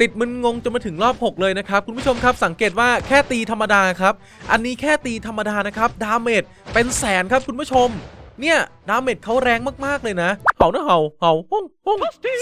ติดมึนงงจนมาถึงรอบ 6 เลยนะครับ คุณผู้ชมครับสังเกตว่าแค่ตีธรรมดาครับ อันนี้แค่ตีธรรมดานะครับดาเมจเป็นแสนครับคุณผู้ชมเนี่ยดาเมจเขาแรงมากๆเลยนะเห่านะเห่าเห่าห้องห้อง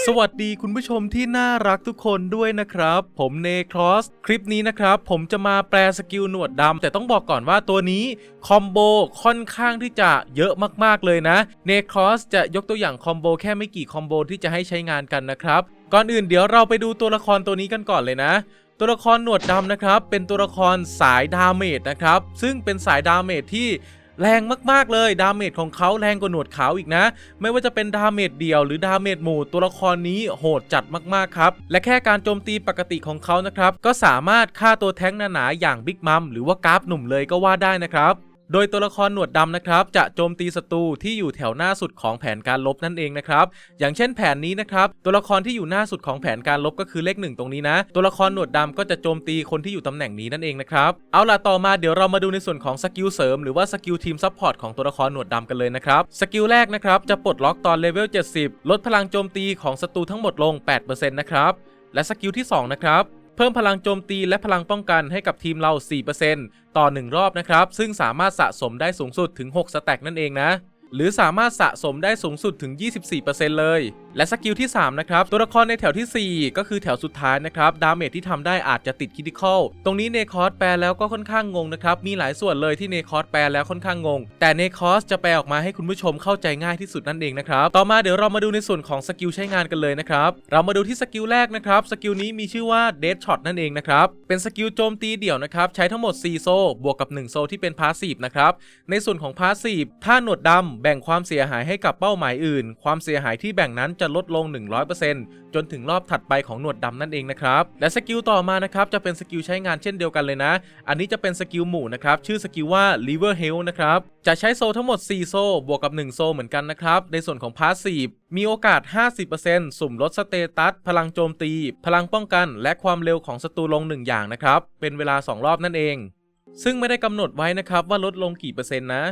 สวัสดีคุณผู้ชมที่น่ารักทุกคนด้วยนะครับ ผมเนครอสคลิปนี้นะครับ ผมจะมาแปลสกิลหนวดดำแต่ต้องบอกก่อนว่าตัวนี้คอมโบค่อนข้างที่จะเยอะมากๆเลยนะเนครอสจะยกตัวอย่างคอมโบแค่ไม่กี่คอมโบที่จะให้ใช้งานกันนะครับ ก่อนอื่นเดี๋ยวเราไปดูตัวละครตัวนี้กันก่อนเลยนะ ตัวละครหนวดดำนะครับ เป็นตัวละครสายดาเมจนะครับ ซึ่งเป็นสายดาเมจที่แรงมาก ๆ เลย ดาเมจของเขาแรงกว่าหนวดขาวอีกนะ ไม่ว่าจะเป็นดาเมจเดี่ยวหรือดาเมจหมู่ตัวละครนี้โหดจัดมากๆครับ และแค่การโจมตีปกติของเขานะครับ ก็สามารถฆ่าตัวแท้งหนาๆอย่างบิ๊กมัมหรือว่ากราฟหนุ่มเลยก็ว่าได้นะครับ โดยตัวละครหนวดดำนะครับ จะโจมตีศัตรูที่อยู่แถวหน้าสุดของแผนการลบนั่นเองนะครับ อย่างเช่นแผนนี้นะครับ ตัวละครที่อยู่หน้าสุดของแผนการลบก็คือเลขหนึ่งตรงนี้นะ ตัวละครหนวดดำก็จะโจมตีคนที่อยู่ตำแหน่งนี้นั่นเองนะครับ เอาล่ะต่อมาเดี๋ยวเรามาดูในส่วนของสกิลเสริมหรือว่าสกิลทีมซัพพอร์ตของตัวละครหนวดดำกันเลยนะครับ สกิลแรกนะครับจะปลดล็อกตอนเลเวล70 ลดพลังโจมตีของศัตรูทั้งหมดลง 8%นะครับ และสกิลที่สองนะครับ เพิ่มพลังโจมตีและพลังป้องกันให้กับทีมเรา 4%ต่อ 1 รอบนะครับ ซึ่งสามารถสะสมได้สูงสุดถึง 6 สแต็กนั่นเองนะ หรือสามารถสะสมได้สูงสุดถึง 24%เลย และสกิลที่ 3 นะครับ ตัวละครในแถวทีสี่4 ก็คือแถวสุดท้ายนะครับ ดาเมจที่ทำได้อาจจะติดคิดิคอลตรงนี้เนคอสแปลแล้วก็ค่อนข้างงงนะครับ มีหลายส่วนเลยที่เนคอสแปลแล้วค่อนข้างงง แต่เนคอสจะแปลออกมาให้คุณผู้ชมเข้าใจง่ายที่สุดนั่นเองนะครับ ต่อมาเดี๋ยวเรามาดูในส่วนของสกิลใช้งานกันเลยนะครับ เรามาดูที่สกิลแรกนะครับ สกิลนี้มีชื่อว่า Dead Shot นั่นเองนะครับ เป็นสกิลโจมตีเดี่ยวนะครับ ใช้ทั้งหมด4โซ่บวกกับ1โซ่ที่เป็นพาสซีฟนะครับ ในส่วนของพาสซีฟถ้าหนวดดำแบ่งความเสียหายให้กับเป้าหมายอื่น ความเสียหายที่แบ่งนั้นจะลดลง 100%จนถึงรอบถัดไปของหนวดดำนั่นเองนะครับ และสกิลต่อมานะครับจะเป็นสกิลใช้งานเช่นเดียวกันเลยนะ อันนี้จะเป็นสกิลหมู่นะครับชื่อสกิลว่า Liver Health นะครับจะใช้โซทั้งหมด 4 โซ่บวกกับ 1 โซ่เหมือนกันนะครับในส่วนของพาสซีฟมีโอกาส 50%สุ่มลดสเตตัส พลังโจมตี พลังป้องกัน และความเร็วของศัตรูลง 1 อย่างนะครับ เป็นเวลา 2 รอบนั่นเอง ซึ่งไม่ได้กำหนดไว้นะครับว่าลดลงกี่เปอร์เซ็นต์นะ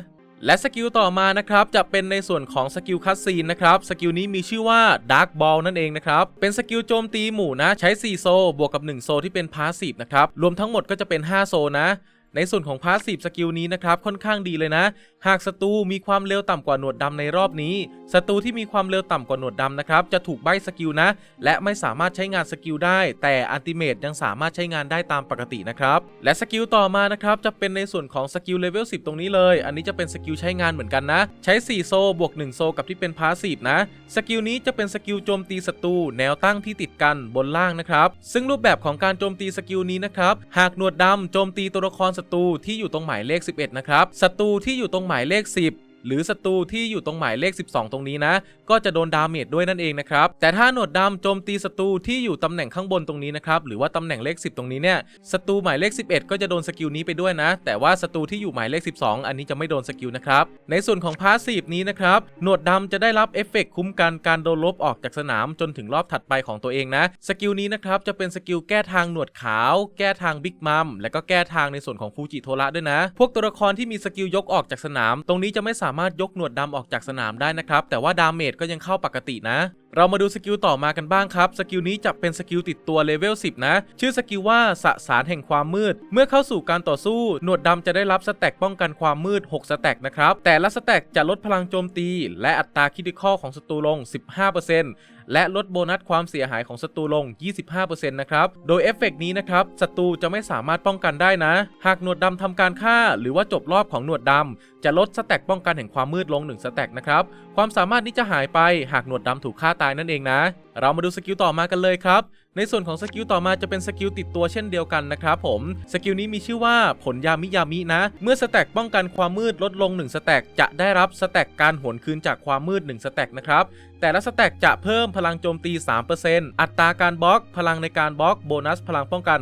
และสกิลต่อมานะครับจะเป็นในส่วนของสกิลคัสซีนนะครับสกิลนี้มีชื่อว่า Dark Ball นั่นเองนะครับเป็นสกิลโจมตีหมู่นะใช้ 4 โซบวกกับ 1 โซที่เป็นพาสซีฟนะครับรวมทั้งหมดก็จะเป็น 5 โซนะ ในส่วนของพาสซีฟสกิลนี้นะครับค่อนข้างดีเลยนะ หากศัตรูมีความเร็วต่ำกว่าหนวดดำในรอบนี้ศัตรูที่มีความเร็วต่ำกว่าหนวดดำนะครับจะถูกใบสกิลนะ และไม่สามารถใช้งานสกิลได้ แต่อันติเมตยังสามารถใช้งานได้ตามปกตินะครับและสกิลต่อมานะครับจะเป็นในส่วนของสกิลเลเวล10 ตรงนี้เลย อันนี้จะเป็นสกิลใช้งานเหมือนกันนะ ใช้ 4 โซบวก 1 โซกับที่เป็นพาสซีฟนะสกิลนี้จะเป็นสกิลโจมตีศัตรูแนวตั้งที่ติดกันบนล่างนะครับซึ่งรูปแบบของการโจมตีสกิลนี้นะครับหากหนวดดำโจมตีตัวละครศัตรูที่อยู่ตรงหมายเลข 11 นะครับศัตรูที่อยู่ตรงหมายเลข 10 หรือศัตรูที่อยู่ตรงหมายเลข 12 ตรงนี้นะ ก็จะโดนดาเมจด้วยนั่นเองนะครับ แต่ถ้าหนวดดำโจมตีศัตรูที่อยู่ตำแหน่งข้างบนตรงนี้นะครับ หรือว่าตำแหน่งเลข 10 ตรงนี้เนี่ย ศัตรูหมายเลข 11 ก็จะโดนสกิลนี้ไปด้วยนะ แต่ว่าศัตรูที่อยู่หมายเลข 12 อันนี้จะไม่โดนสกิลนะครับ ในส่วนของพาสซีฟนี้นะครับ หนวดดำจะได้รับเอฟเฟกต์คุ้มกันการโดนลบออกจากสนามจนถึงรอบถัดไปของตัวเองนะ สกิลนี้นะครับจะเป็นสกิลแก้ทางหนวดขาว แก้ทางบิ๊กมัม และก็แก้ทางในส่วนของฟูจิโทระด้วยนะ พวกตัวละครที่มีสกิลยกออกจากสนาม ตรงนี้จะไม่สาามารถยกหนวดดำออกจากสนามได้นะครับ แต่ว่าดาเมจก็ยังเข้าปกตินะ เรามาดูสกิลต่อมากันบ้างครับ สกิลนี้จะเป็นสกิลติดตัวเลเวล 10 นะ ชื่อสกิลว่าสสารแห่งความมืด เมื่อเข้าสู่การต่อสู้ หนวดดำจะได้รับสแต็กป้องกันความมืด 6 สแต็กนะครับ แต่ละสแต็กจะลดพลังโจมตี และอัตราคิดิคอลของศัตรูลง 15% และลดโบนัสความเสียหายของศัตรูลง 25%นะครับ โดยเอฟเฟกต์นี้นะครับศัตรูจะไม่สามารถป้องกันได้นะ หากหนวดดำทำการฆ่า หรือว่าจบรอบของหนวดดำจะลดสแต็กป้องกันแห่งความมืดลง1สแต็กนะครับ ความสามารถนี้จะหายไปหากหนวดดำถูกฆ่าตายนั่นเองนะ เรามาดูสกิลต่อมากันเลยครับ ในส่วนของสกิลต่อมาจะเป็นสกิลติดตัวเช่นเดียวกันนะครับผม สกิลนี้มีชื่อว่าผลยามิยามินะ เมื่อสแต็กป้องกันความมืดลดลง1สแต็กจะได้รับสแต็กการหวนคืนจากความมืด1สแต็กนะครับ แต่ละสแต็กจะเพิ่มพลังโจมตี 3%อัตราการบล็อก พลังในการบล็อก โบนัส พลังป้องกัน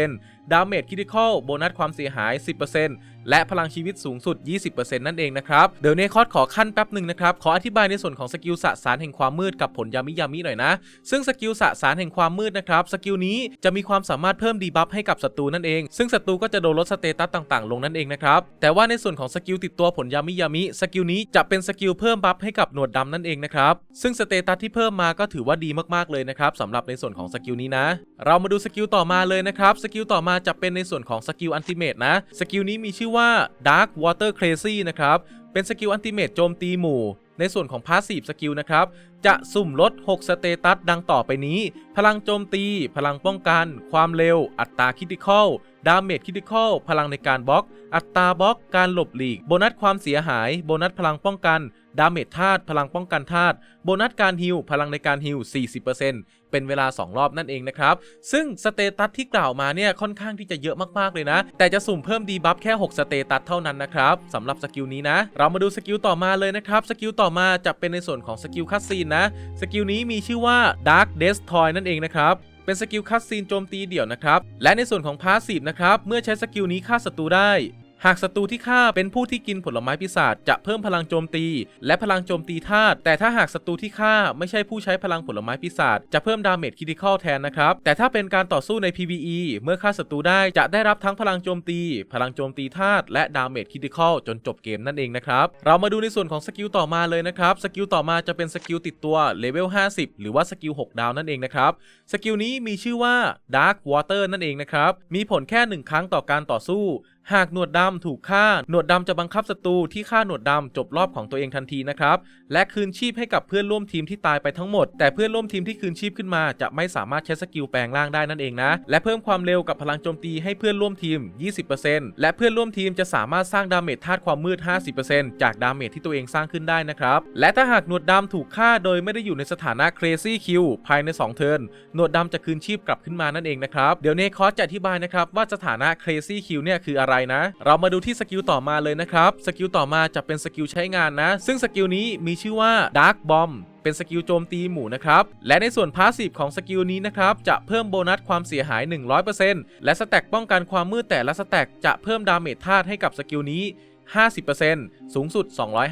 5%ดาเมจคิดิคอลโบนัสความเสียหาย 10% และพลังชีวิตสูงสุด 20%นั่นเองนะครับ เดี๋ยวเนคอสขอขั้นแป๊บหนึ่งนะครับ ขออธิบายในส่วนของสกิลสสารแห่งความมืดกับผลยามิยามิหน่อยนะ ซึ่งสกิลสสารแห่งความมืดนะครับ สกิลนี้จะมีความสามารถเพิ่มดีบัฟให้กับศัตรูนั่นเอง ซึ่งศัตรูก็จะโดนลดสเตตัสต่างๆ ลงนั่นเองนะครับ แต่ว่าในส่วนของสกิลติดตัวผลยามิยามิ สกิลนี้จะเป็นสกิลเพิ่มบัฟให้กับหนวดดำนั่นเองนะครับ ซึ่งสเตตัสที่เพิ่มมาก็ถือว่าดีมากๆเลยนะครับสำหรับในส่วนของสกิลนี้นะ เรามาดูสกิลต่อมาเลยนะครับ สกิลต่อมาจะเป็นในส่วนของสกิลอันติเมตนะ สกิลนี้มีชื่อว่า Dark Water Crazy นะครับ เป็นสกิลอันติเมตโจมตีหมู่ ในส่วนของพาสซีฟสกิลนะครับ จะสุ่มลด 6 สเตตัสดังต่อไปนี้ พลังโจมตี พลังป้องกัน ความเร็ว อัตราคิติคอลดาเมจคิติคอลพลังในการบล็อก อัตราบล็อก การหลบหลีก โบนัสความเสียหาย โบนัสพลังป้องกัน ดาเมจธาตุพลังป้องกันธาตุโบนัสการฮิลพลังในการฮิล40%เป็นเวลา 2 รอบนั่นเองนะครับ ซึ่งสเตตัสที่กล่าวมาเนี่ยค่อนข้างที่จะเยอะมากๆเลยนะ แต่จะสุ่มเพิ่มดีบัฟแค่ 6 สเตตัสเท่านั้นนะครับสำหรับสกิลนี้นะ เรามาดูสกิลต่อมาเลยนะครับ สกิลต่อมาจะเป็นในส่วนของสกิลคัสซีนนะ สกิลนี้มีชื่อว่า Dark Destroy นั่นเองนะครับเป็นสกิลคัสซีนโจมตีเดี่ยวนะครับ และในส่วนของพาสซีฟนะครับ เมื่อใช้สกิลนี้ฆ่าศัตรูได้ หากศัตรูที่ฆ่าเป็นผู้ที่กินผลไม้ปีศาจจะเพิ่มพลังโจมตี และพลังโจมตีธาตุแต่ถ้าหากศัตรูที่ฆ่าไม่ใช่ผู้ใช้พลังผลไม้ปีศาจจะเพิ่มดาเมจคิติคอลแทนนะครับแต่ถ้าเป็นการต่อสู้ใน PVE เมื่อฆ่าศัตรูได้จะได้รับทั้งพลังโจมตี พลังโจมตีธาตุและดาเมจคิติคอลจนจบเกมนั่นเองนะครับเรามาดูในส่วนของสกิลต่อมาเลยนะครับสกิลต่อมาจะเป็นสกิลติดตัวเลเวล50 หรือว่าสกิล6ดาวนั่นเองนะครับสกิลนี้มีชื่อว่า Dark Water นั่นเองนะครับมีผลแค่ 1 ครั้งต่อการต่อสู้ หากหนวดดำถูกฆ่า หนวดดำจะบังคับศัตรูที่ฆ่าหนวดดำจบรอบของตัวเองทันทีนะครับ และคืนชีพให้กับเพื่อนร่วมทีมที่ตายไปทั้งหมด แต่เพื่อนร่วมทีมที่คืนชีพขึ้นมา จะไม่สามารถใช้สกิลแปลงร่างได้นั่นเองนะ และเพิ่มความเร็วกับพลังโจมตีให้เพื่อนร่วมทีม 20%และเพื่อนร่วมทีมจะสามารถสร้างดาเมจธาตุความมืด 50%จากดาเมจที่ตัวเองสร้างขึ้นได้นะครับ และถ้าหากหนวดดำถูกฆ่าโดยไม่ได้อยู่ในสถานะ Crazy Kill ภายใน 2 เทิร์น หนวดดำจะคืนชีพกลับขึ้นมานั่นเองนะครับ เดี๋ยวเนคอสจะอธิบายนะครับว่าสถานะ Crazy Kill เนี่ยคืออะไรนะ เรามาดูที่สกิลต่อมาเลยนะครับสกิลต่อมาจะเป็นสกิลใช้งานนะ ซึ่งสกิลนี้มีชื่อว่า Dark Bomb เป็นสกิลโจมตีหมู่นะครับ และในส่วนพาสซีฟของสกิลนี้นะครับ จะเพิ่มโบนัสความเสียหาย 100%และสแต็กป้องกันความมืดแต่ละสแต็กจะเพิ่มดาเมจธาตุให้กับสกิลนี้ 50%สูงสุด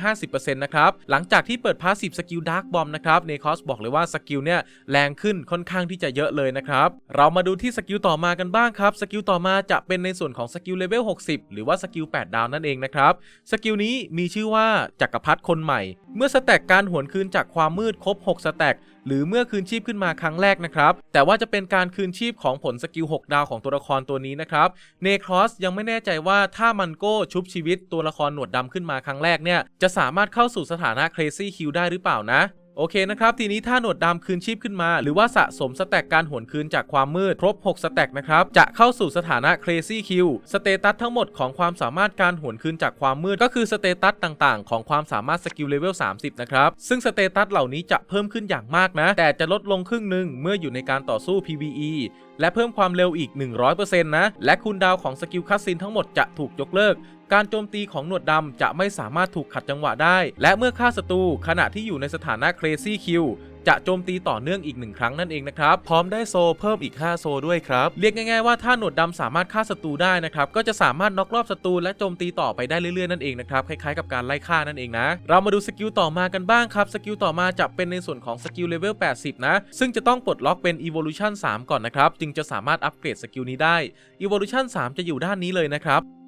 250%นะครับ หลังจากที่เปิดพาสซีฟสกิลดาร์กบอมนะครับเนคอสบอกเลยว่าสกิลเนี่ยแรงขึ้นค่อนข้างที่จะเยอะเลยนะครับ เรามาดูที่สกิลต่อมากันบ้างครับ สกิลต่อมาจะเป็นในส่วนของสกิลเลเวล 60 หรือว่าสกิล 8 ดาวนั่นเองนะครับ สกิลนี้มีชื่อว่าจักรพรรดิคนใหม่ เมื่อสแต็กการหวนคืนจากความมืดครบ 6 สแต็กหรือเมื่อคืนชีพขึ้นมาครั้งแรกนะครับ แต่ว่าจะเป็นการคืนชีพของผลสกิล 6 ดาวของตัวละครตัวนี้นะครับ เนครอสยังไม่แน่ใจว่าถ้ามันโก้ชุบชีวิตตัวละครหนวดดำขึ้นมาครั้งแรกเนี่ยจะสามารถเข้าสู่สถานะ Crazy Kill ได้หรือเปล่านะโอเคนะครับทีนี้ถ้าหนวดดำคืนชีพขึ้นมา หรือว่าสะสมสแต็กการหวนคืนจากความมืด ครบ 6 สแต็กนะครับ จะเข้าสู่สถานะ Crazy Kill สเตตัสทั้งหมดของความสามารถการหวนคืนจากความมืด ก็คือสเตตัสต่างๆ ของความสามารถสกิลเลเวล 30 นะครับ ซึ่งสเตตัสเหล่านี้จะเพิ่มขึ้นอย่างมากนะ แต่จะลดลงครึ่งหนึ่งเมื่ออยู่ในการต่อสู้ PVE และเพิ่มความเร็วอีก 100%นะ และคูลดาวของสกิลคัสซินทั้งหมดจะถูกยกเลิก การโจมตีของหนวดดำจะไม่สามารถถูกขัดจังหวะได้ และเมื่อฆ่าศัตรูขณะที่อยู่ในสถานะ Crazy Kill จะโจมตีต่อเนื่องอีกหนึ่งครั้งนั่นเองนะครับ พร้อมได้โซเพิ่มอีก 5 โซด้วยครับ เรียกง่ายๆว่าถ้าหนวดดำสามารถฆ่าศัตรูได้นะครับ ก็จะสามารถน็อกรอบศัตรูและโจมตีต่อไปได้เรื่อยๆนั่นเองนะครับ คล้ายๆกับการไล่ฆ่านั่นเองนะ เรามาดูสกิลต่อมากันบ้างครับ สกิลต่อมาจะเป็นในส่วนของสกิลเลเวล 80 นะ ซึ่งจะต้องปลดล็อกเป็น Evolution 3 ก่อนนะครับ จึงจะสามารถอัปเกรดสกิลนี้ได้ Evolution 3 จะอยู่ด้านนี้เลยนะครับ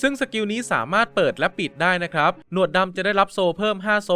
ซึ่งสกิลนี้สามารถเปิดและปิดได้นะครับ หนวดดำจะได้รับโซเพิ่ม 5 โซ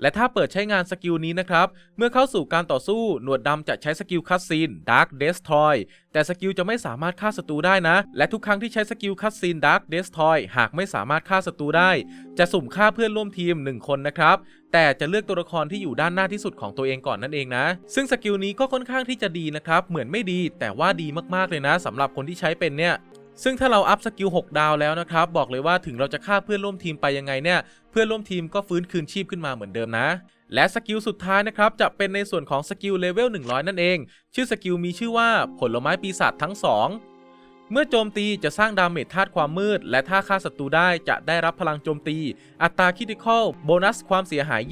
และถ้าเปิดใช้งานสกิลนี้นะครับ เมื่อเข้าสู่การต่อสู้ หนวดดำจะใช้สกิลคัตซีน Dark Destroy แต่สกิลจะไม่สามารถฆ่าศัตรูได้นะ และทุกครั้งที่ใช้สกิลคัตซีน Dark Destroy หากไม่สามารถฆ่าศัตรูได้ จะสุ่มฆ่าเพื่อนร่วมทีม 1 คนนะครับ แต่จะเลือกตัวละครที่อยู่ด้านหน้าที่สุดของตัวเองก่อนนั่นเองนะ ซึ่งสกิลนี้ก็ค่อนข้างที่จะดีนะครับ เหมือนไม่ดีแต่ว่าดีมากๆเลยนะสำหรับคนที่ใช้เป็นเนี่ย ซึ่งถ้าเราอัพสกิล6ดาวแล้วนะครับบอกเลยว่าถึงเราจะฆ่าเพื่อนร่วมทีมไปยังไงเนี่ยเพื่อนร่วมทีมก็ฟื้นคืนชีพขึ้นมาเหมือนเดิมนะ และสกิลสุดท้ายนะครับจะเป็นในส่วนของสกิลเลเวล100 นั่นเอง ชื่อสกิลมีชื่อว่าผลไม้ปีศาจทั้ง 2เมื่อโจมตีจะสร้างดาเมจธาตุความมืด และถ้าฆ่าศัตรูได้จะได้รับพลังโจมตี อัตราคิติคอลโบนัสความเสียหาย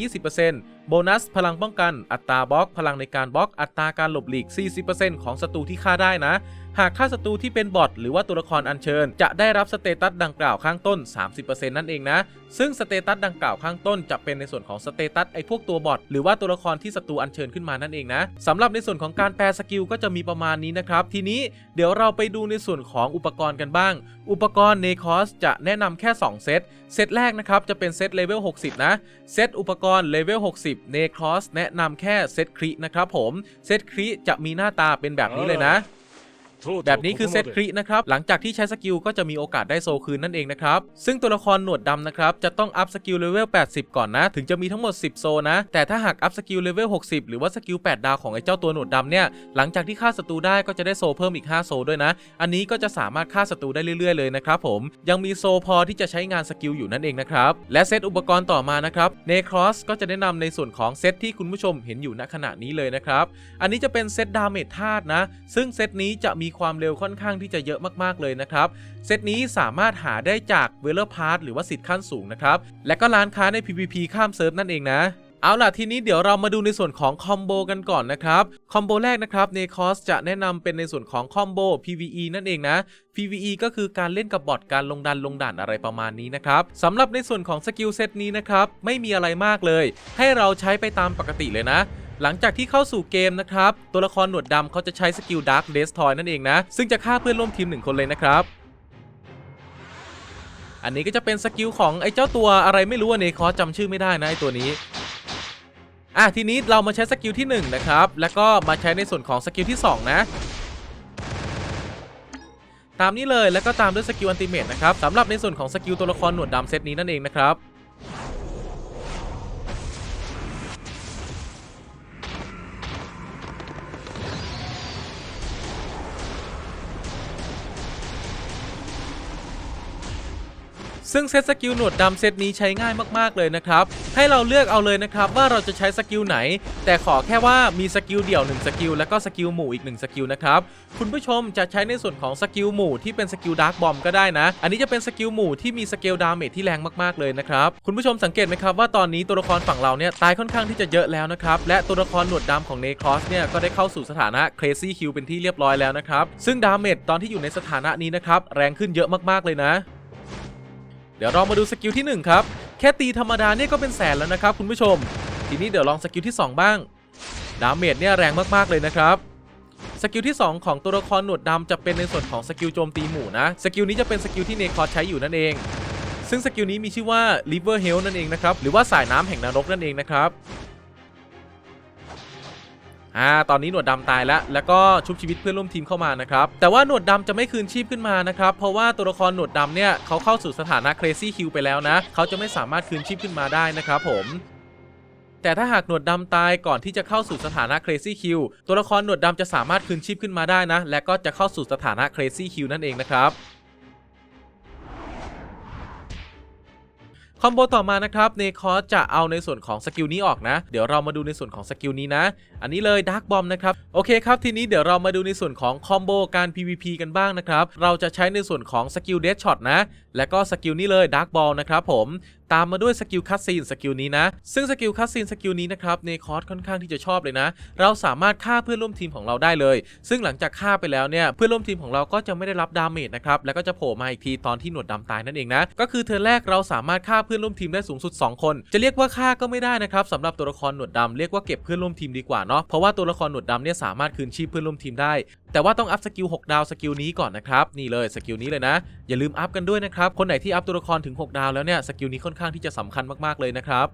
20%โบนัสพลังป้องกัน อัตราบล็อก พลังในการบล็อก อัตราการหลบหลีก 40%ของศัตรูที่ฆ่าได้นะ หากฆ่าศัตรูที่เป็นบอทหรือว่าตัวละครอัญเชิญ จะได้รับสเตตัสดังกล่าวข้างต้น 30%นั่นเองนะ ซึ่งสเตตัสดังกล่าวข้างต้นจะเป็นในส่วนของสเตตัสไอ้พวกตัวบอทหรือว่าตัวละครที่ศัตรูอัญเชิญขึ้นมานั่นเองนะสำหรับในส่วนของการแปลสกิลก็จะมีประมาณนี้นะครับทีนี้เดี๋ยวเราไปดูในส่วนของอุปกรณ์กันบ้าง อุปกรณ์เนคอสจะแนะนำแค่ 2 เซตเซตแรกนะครับจะเป็นเซตเลเวล60 นะ เซตอุปกรณ์เลเวล60เนคอสแนะนำแค่เซตครินะครับผมเซตคริจะมีหน้าตาเป็นแบบนี้เลยนะ แบบนี้คือเซตครินะครับ หลังจากที่ใช้สกิลก็จะมีโอกาสได้โซลคืนนั่นเองนะครับ ซึ่งตัวละครหนวดดำนะครับ จะต้องอัพสกิลเลเวล 80 ก่อนนะ ถึงจะมีทั้งหมด 10 โซลนะ แต่ถ้าหากอัพสกิลเลเวล 60 หรือว่าสกิล 8 ดาวของไอ้เจ้าตัวหนวดดำเนี่ย หลังจากที่ฆ่าศัตรูได้ก็จะได้โซลเพิ่มอีก 5 โซลด้วยนะ อันนี้ก็จะสามารถฆ่าศัตรูได้เรื่อยๆเลยนะครับผม ยังมีโซลพอที่จะใช้งานสกิลอยู่นั่นเองนะครับ และเซตอุปกรณ์ต่อมานะครับเนครอสก็จะแนะนำในส่วนของเซตที่คุณผู้ชมเห็นอยู่ณขณะนี้เลยนะครับ อันนี้จะเป็นเซตดาเมจธาตุนะ ซึ่งเซตนี้จะมีความเร็วค่อนข้างที่จะเยอะมากๆเลยนะครับ เซตนี้สามารถหาได้จากเวลเลอร์พาร์หรือว่าสิทธิ์ขั้นสูงนะครับ และก็ร้านค้าใน PVP ข้ามเซิร์ฟนั่นเองนะเอาล่ะทีนี้เดี๋ยวเรามาดูในส่วนของคอมโบกันก่อนนะครับคอมโบแรกนะครับเนคอสจะแนะนำเป็นในส่วนของคอมโบ PVE นั่นเองนะ PVE ก็คือการเล่นกับบอทการลงดันลงด่านอะไรประมาณนี้นะครับสำหรับในส่วนของสกิลเซตนี้นะครับไม่มีอะไรมากเลย ให้เราใช้ไปตามปกติเลยนะ หลังจากที่เข้าสู่เกมนะครับ ตัวละครหนวดดำเขาจะใช้สกิล Dark Destroy นั่นเองนะ ซึ่งจะฆ่าเพื่อนร่วมทีมหนึ่งคนเลยนะครับ อันนี้ก็จะเป็นสกิลของไอ้เจ้าตัวอะไรไม่รู้อะเนคอสจำชื่อไม่ได้นะไอ้ตัวนี้อะทีนี้เรามาใช้สกิลที่1นะครับ แล้วก็มาใช้ในส่วนของสกิลที่ 2 นะ ตามนี้เลยแล้วก็ตามด้วยสกิลอันติเมตนะครับสำหรับในส่วนของสกิลตัวละครหนวดดำเซตนี้นั่นเองนะครับ ซึ่งเซตสกิลหนวดดำเซตนี้ใช้ง่ายมากๆเลยนะครับ ให้เราเลือกเอาเลยนะครับว่าเราจะใช้สกิลไหน แต่ขอแค่ว่ามีสกิลเดี่ยว1สกิลแล้วก็สกิลหมู่อีก1สกิลนะครับ คุณผู้ชมจะใช้ในส่วนของสกิลหมู่ที่เป็นสกิลดาร์กบอมก็ได้นะ อันนี้จะเป็นสกิลหมู่ที่มีสเกลดาเมจที่แรงมากๆเลยนะครับ คุณผู้ชมสังเกตไหมครับว่าตอนนี้ตัวละครฝั่งเราเนี่ยตายค่อนข้างที่จะเยอะแล้วนะครับ และตัวละครหนวดดำของเนครอสเนี่ยก็ได้เข้าสู่สถานะ Crazy Q เป็นที่เรียบร้อยแล้วนะครับ ซึ่งดาเมจตอนที่อยู่ในสถานะนี้นะครับแรงขึ้นเยอะมากๆเลยนะ เดี๋ยวเรามาดูสกิลที่ 1 ครับ แค่ตีธรรมดาเนี่ยก็เป็นแสนแล้วนะครับคุณผู้ชม ทีนี้เดี๋ยวลองสกิลที่ 2 บ้าง ดาเมจเนี่ยแรงมากๆเลยนะครับสกิลที่ 2 ของตัวละครหนวดดำจะเป็นในส่วนของสกิลโจมตีหมู่นะ สกิลนี้จะเป็นสกิลที่เนคอร์ใช้อยู่นั่นเอง ซึ่งสกิลนี้มีชื่อว่า River Hell นั่นเองนะครับ หรือว่าสายน้ำแห่งนรกนั่นเองนะครับ อ่าตอนนี้หนวดดำตายแล้ว แล้วก็ชุบชีวิตเพื่อนร่วมทีมเข้ามานะครับแต่ว่าหนวดดำจะไม่คืนชีพขึ้นมานะครับเพราะว่าตัวละครหนวดดำเนี่ยเขาเข้าสู่สถานะ Crazy Q ไปแล้วนะเขาจะไม่สามารถคืนชีพขึ้นมาได้นะครับผมแต่ถ้าหากหนวดดำตายก่อนที่จะเข้าสู่สถานะ Crazy Q ตัวละครหนวดดำจะสามารถคืนชีพขึ้นมาได้นะ และก็จะเข้าสู่สถานะ Crazy Q นั่นเองนะครับ คอมโบต่อมานะครับเนคอสจะเอาในส่วนของสกิลนี้ออกนะ เดี๋ยวเรามาดูในส่วนของสกิลนี้นะ อันนี้เลยดาร์กบอมนะครับ โอเคครับ ทีนี้เดี๋ยวเรามาดูในส่วนของคอมโบการ PVP กันบ้างนะครับ เราจะใช้ในส่วนของสกิลเดชช็อตนะ และก็สกิลนี้เลยดาร์กบอลนะครับผมตามมาด้วยสกิลคัตซีนสกิลนี้นะ ซึ่งสกิลคัตซีนสกิลนี้นะครับเนคอสค่อนข้างที่จะชอบเลยนะ เราสามารถฆ่าเพื่อนร่วมทีมของเราได้เลย ซึ่งหลังจากฆ่าไปแล้วเนี่ยเพื่อนร่วมทีมของเราก็จะไม่ได้รับดาเมจนะครับแล้วก็จะโผล่มาอีกทีตอนที่หนวดดำตายนั่นเองนะก็คือเธอแรกเราสามารถฆ่าเพื่อนร่วมทีมได้สูงสุด 2 คน จะเรียกว่าฆ่าก็ไม่ได้นะครับสำหรับตัวละครหนวดดำเรียกว่าเก็บเพื่อนร่วมทีมดีกว่าเนาะเพราะว่าตัวละครหนวดดำเนี่ยสามารถคืนชีพเพื่อนร่วมทีมได้ แต่ว่าต้องอัพสกิล6ดาวสกิลนี้ก่อนนะครับนี่เลยสกิลนี้เลยนะ อย่าลืมอัพกันด้วยนะครับคนไหนที่อัพตัวละครถึง 6 ดาวแล้วเนี่ยสกิลนี้ค่อนข้างที่จะสำคัญมากๆเลยนะครับ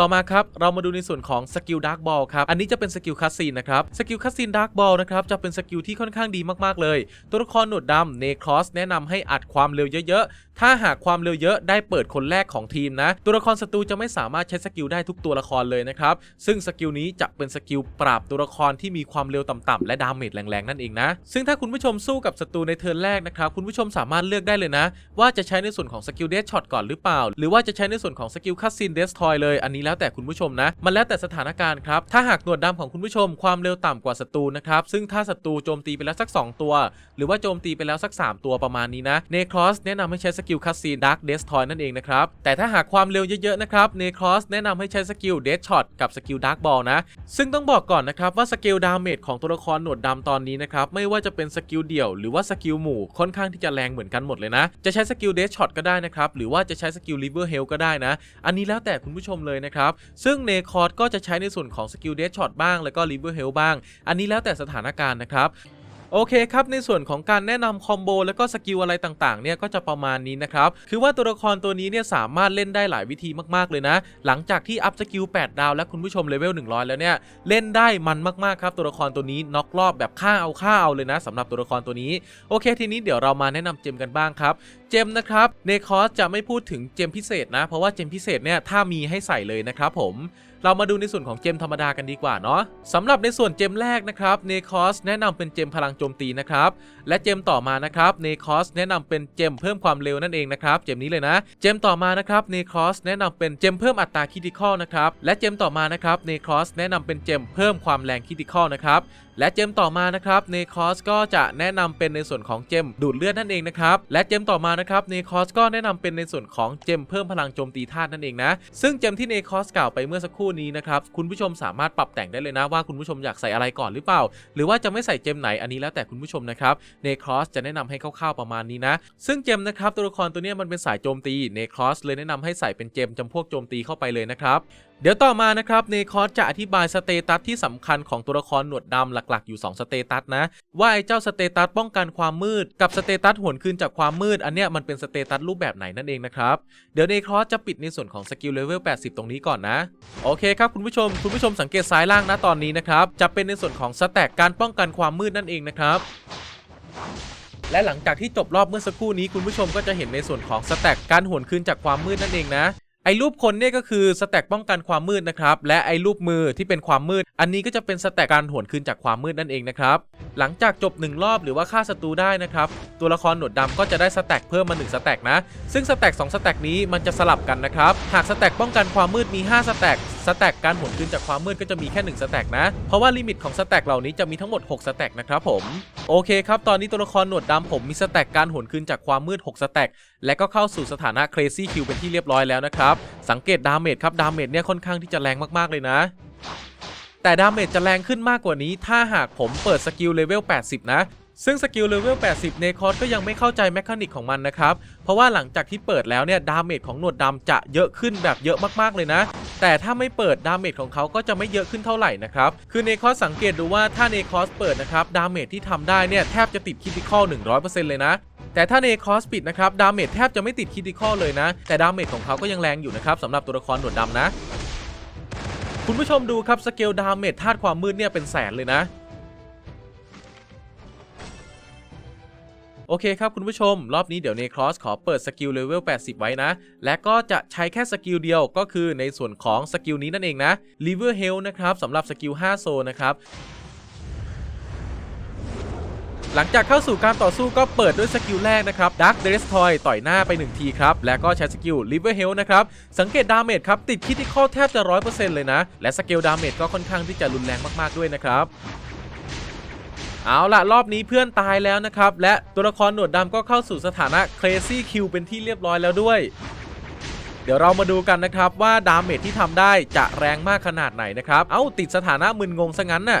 ต่อมาครับ เรามาดูในส่วนของสกิลดาร์กบอลครับ อันนี้จะเป็นสกิลคัสซีนนะครับ สกิลคัสซีนดาร์กบอลนะครับ จะเป็นสกิลที่ค่อนข้างดีมาก ๆ เลย ตัวละครหนวดดำเนครอสแนะนำให้อัดความเร็วเยอะ ๆ ถ้าหากความเร็วเยอะได้เปิดคนแรกของทีมนะ ตัวละครศัตรูจะไม่สามารถใช้สกิลได้ทุกตัวละครเลยนะครับ ซึ่งสกิลนี้จะเป็นสกิลปราบตัวละครที่มีความเร็วต่ำๆและดาเมจแรงๆนั่นเองนะ ซึ่งถ้าคุณผู้ชมสู้กับศัตรูในเทิร์นแรกนะครับคุณผู้ชมสามารถเลือกได้เลยนะ ว่าจะใช้ในส่วนของสกิลเดชช็อตก่อนหรือเปล่า หรือว่าจะใช้ในส่วนของสกิลคัสซินเดสทอยเลยอันนี้แล้วแต่คุณผู้ชมนะ มันแล้วแต่สถานการณ์ครับ ถ้าหากหนวดดำของคุณผู้ชมความเร็วต่ำกว่าศัตรูนะครับ ซึ่งถ้าศัตรูโจมตีไปแล้วสัก 2 ตัว หรือว่าโจมตีไปแล้วสัก 3 ตัวประมาณนี้นะเนครอสแนะนำให้ใช้สกิลคัสซีดักเดสทอยนั่นเองนะครับ แต่ถ้าหากความเร็วเยอะๆนะครับเนครอสแนะนำให้ใช้สกิลเดสช็อตกับสกิลดักบอลนะ ซึ่งต้องบอกก่อนนะครับว่าสกิลดาเมจของตัวละครหนวดดำตอนนี้นะครับไม่ว่าจะเป็นสกิลเดี่ยวหรือว่าสกิลหมู่ค่อนข้างที่จะแรงเหมือนกันหมดเลยนะ จะใช้สกิลเดสช็อตก็ได้นะครับหรือว่าจะใช้สกิลลิเวอร์เฮลก็ได้นะ อันนี้แล้วแต่คุณผู้ชมเลยนะครับซึ่งเนคอร์ดก็จะใช้ในส่วนของสกิลเดสช็อตบ้างแล้วก็ลิเวอร์เฮลบ้าง อันนี้แล้วแต่สถานการณ์นะครับโอเคครับ ในส่วนของการแนะนำคอมโบแล้วก็สกิลอะไรต่างๆเนี่ยก็จะประมาณนี้นะครับ คือว่าตัวละครตัวนี้เนี่ยสามารถเล่นได้หลายวิธีมากๆเลยนะ หลังจากที่อัพสกิล8ดาวและคุณผู้ชมเลเวล100 แล้วเนี่ย เล่นได้มันมากๆครับ ตัวละครตัวนี้น็อกรอบแบบฆ่าเอาฆ่าเอาเลยนะสำหรับตัวละครตัวนี้ โอเค ทีนี้เดี๋ยวเรามาแนะนำเจมกันบ้างครับ เจมนะครับเนคอสจะไม่พูดถึงเจมพิเศษนะ เพราะว่าเจมพิเศษเนี่ยถ้ามีให้ใส่เลยนะครับผมเรามาดูในส่วนของเจมธรรมดากันดีกว่าเนาะสำหรับในส่วนเจมแรกนะครับเนคอสแนะนำเป็นเจมพลังโจมตีนะครับและเจมต่อมานะครับเนคอสแนะนำเป็นเจมเพิ่มความเร็วนั่นเองนะครับเจมนี้เลยนะ เจมต่อมานะครับเนคอสแนะนำเป็นเจมเพิ่มอัตราคิติคอลนะครับและเจมต่อมานะครับเนคอสแนะนำเป็นเจมเพิ่มความแรงคิติคอลนะครับและเจมต่อมานะครับเนคอสก็จะแนะนำเป็นในส่วนของเจมดูดเลือดนั่นเองนะครับและเจมต่อมานะครับเนคอสก็แนะนำเป็นในส่วนของเจมเพิ่มพลังโจมตีธาตุนั่นเองนะ ซึ่งเจมที่เนคอสกล่าวไปเมื่อสักครู่นี้นะครับคุณผู้ชมสามารถปรับแต่งได้เลยนะว่าคุณผู้ชมอยากใส่อะไรก่อนหรือเปล่า หรือว่าจะไม่ใส่เจมไหนอันนี้แล้วแต่คุณผู้ชมนะครับเนคอสจะแนะนำให้คร่าวๆประมาณนี้นะ ซึ่งเจมนะครับตัวละครตัวนี้มันเป็นสายโจมตีเนคอสเลยแนะนำให้ใส่เป็นเจมจำพวกโจมตีเข้าไปเลยนะครับ เดี๋ยวต่อมานะครับเนคอสจะอธิบายสเตตัสที่สำคัญของตัวละครหนวดดำหลักๆ อยู่ 2 สเตตัสนะ ว่าไอ้เจ้าสเตตัสป้องกันความมืดกับสเตตัสหวนคืนจากความมืด อันเนี้ยมันเป็นสเตตัสรูปแบบไหนนั่นเองนะครับ เดี๋ยวเนคอสจะปิดในส่วนของสกิลเลเวล 80 ตรงนี้ก่อนนะ โอเคครับคุณผู้ชม คุณผู้ชมสังเกตซ้ายล่างนะตอนนี้นะครับ จะเป็นในส่วนของสแต็กการป้องกันความมืดนั่นเองนะครับและหลังจากที่จบรอบเมื่อสักครู่นี้คุณผู้ชมก็จะเห็นในส่วนของสแต็กการหวนคืนจากความมืดนั่นเองนะ ไอ้รูปคนเนี่ยก็คือสแต็กป้องกันความมืดนะครับ และไอ้รูปมือที่เป็นความมืด อันนี้ก็จะเป็นสแต็กการหวนคืนจากความมืดนั่นเองนะครับ หลังจากจบ 1 รอบหรือว่าฆ่าศัตรูได้นะครับ ตัวละครหนวดดำก็จะได้สแต็กเพิ่มมา 1 สแต็กนะ ซึ่งสแต็ก2สแต็กนี้มันจะสลับกันนะครับ หากสแต็กป้องกันความมืดมี 5 สแต็ก สแต็กการหวนคืนจากความมืดก็จะมีแค่1สแต็กนะ เพราะว่าลิมิตของสแต็กเหล่านี้จะมีทั้งหมด6สแต็กนะครับผม โอเคครับ ตอนนี้ตัวละครหนวดดำผมมีสแต็กการหวนคืนจากความมืด6สแต็กและก็เข้าสู่สถานะ Crazy Q เป็นที่เรียบร้อยแล้วนะครับ สังเกตดาเมจครับ ดาเมจเนี่ยค่อนข้างที่จะแรงมากๆเลยนะแต่ดาเมจจะแรงขึ้นมากกว่านี้ ถ้าหากผมเปิดสกิลเลเวล 80 นะ ซึ่งสกิลเลเวล 80 เนคอสก็ยังไม่เข้าใจแมคานิกของมันนะครับ เพราะว่าหลังจากที่เปิดแล้วเนี่ยดาเมจของหนวดดำจะเยอะขึ้นแบบเยอะมากๆเลยนะ แต่ถ้าไม่เปิดดาเมจของเขาก็จะไม่เยอะขึ้นเท่าไหร่นะครับ คือเนคอสสังเกตดูว่าถ้าเนคอสเปิดนะครับดาเมจที่ทำได้เนี่ยแทบจะติดคิติคอล100%เลยนะแต่ถ้าเนคอสปิดนะครับดาเมจแทบจะไม่ติดคิติคอลเลยนะ แต่ดาเมจของเขาก็ยังแรงอยู่นะครับสำหรับตัวละครหนวดดำนะ คุณผู้ชมดูครับสเกลดาเมจธาตุความมืดเนี่ยเป็นแสนเลยนะ โอเคครับคุณผู้ชม รอบนี้เดี๋ยวเนครอสขอเปิดสกิลเลเวล 80 ไว้นะ และก็จะใช้แค่สกิลเดียวก็คือในส่วนของสกิลนี้นั่นเองนะ Liver h e a l นะครับสำหรับสกิล 5 โซนนะครับหลังจากเข้าสู่การต่อสู้ก็เปิดด้วยสกิลแรกนะครับ Dark Destroy ต่อยหน้าไป 1 ทีครับ แล้วก็ใช้สกิล Liver h e a l นะครับ สังเกตดาเมจครับ ติดคิติคอแทบจะ 100%เลยนะ และสกิลดาเมจก็ค่อนข้างที่จะรุนแรงมาก ๆ ด้วยนะครับ เอาละรอบนี้เพื่อนตายแล้วนะครับ และตัวละครหนวดดำก็เข้าสู่สถานะ Crazy Q เป็นที่เรียบร้อยแล้วด้วย เดี๋ยวเรามาดูกันนะครับว่าดาเมจที่ทำได้จะแรงมากขนาดไหนนะครับ เอ้าติดสถานะมึนงงซะงั้นน่ะ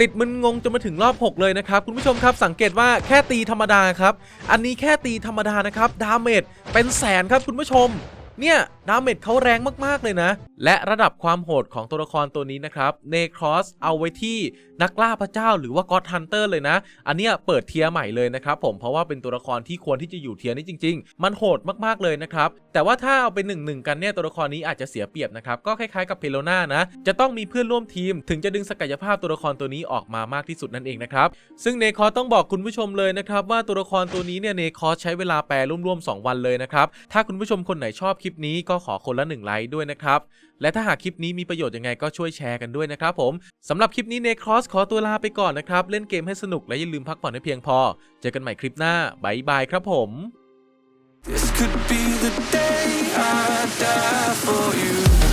ติดมึนงงจนมาถึงรอบ 6 เลยนะครับ คุณผู้ชมครับสังเกตว่าแค่ตีธรรมดาครับ อันนี้แค่ตีธรรมดานะครับ ดาเมจเป็นแสนครับคุณผู้ชม เนี่ยดาเมจเขาแรงมากๆเลยนะ และระดับความโหดของตัวละครตัวนี้นะครับเนครอสเอาไว้ที่นักล่าพระเจ้าหรือว่าก็อดฮันเตอร์เลยนะ อันเนี้ยเปิดเทียร์ใหม่เลยนะครับผมเพราะว่าเป็นตัวละครที่ควรที่จะอยู่เทียร์นี้จริง ๆ มันโหดมากๆเลยนะครับ แต่ว่าถ้าเอาเป็นหนึ่งหนึ่งกันเนี่ยตัวละครนี้อาจจะเสียเปรียบนะครับ ก็คล้ายๆกับเพโลนานะ จะต้องมีเพื่อนร่วมทีม ถึงจะดึงศักยภาพตัวละครตัวนี้ออกมามากที่สุดนั่นเองนะครับ ซึ่งเนคอต้องบอกคุณผู้ชมเลยนะครับว่าตัวละครตัวนี้เนี่ยเนคอใช้เวลาแปลร่วมๆ2วันเลยนะครับถ้าคุณผู้ชมคนไหนชอบคลิปนี้ก็ขอคนละ1ไลค์ด้วยนะครับ และถ้าหากคลิปนี้มีประโยชน์ยังไงก็ช่วยแชร์กันด้วยนะครับผมสำหรับคลิปนี้เนครอสขอตัวลาไปก่อนนะครับ เล่นเกมให้สนุกและอย่าลืมพักผ่อนให้เพียงพอ เจอกันใหม่คลิปหน้าบายบายครับผม This could be the day I die for you.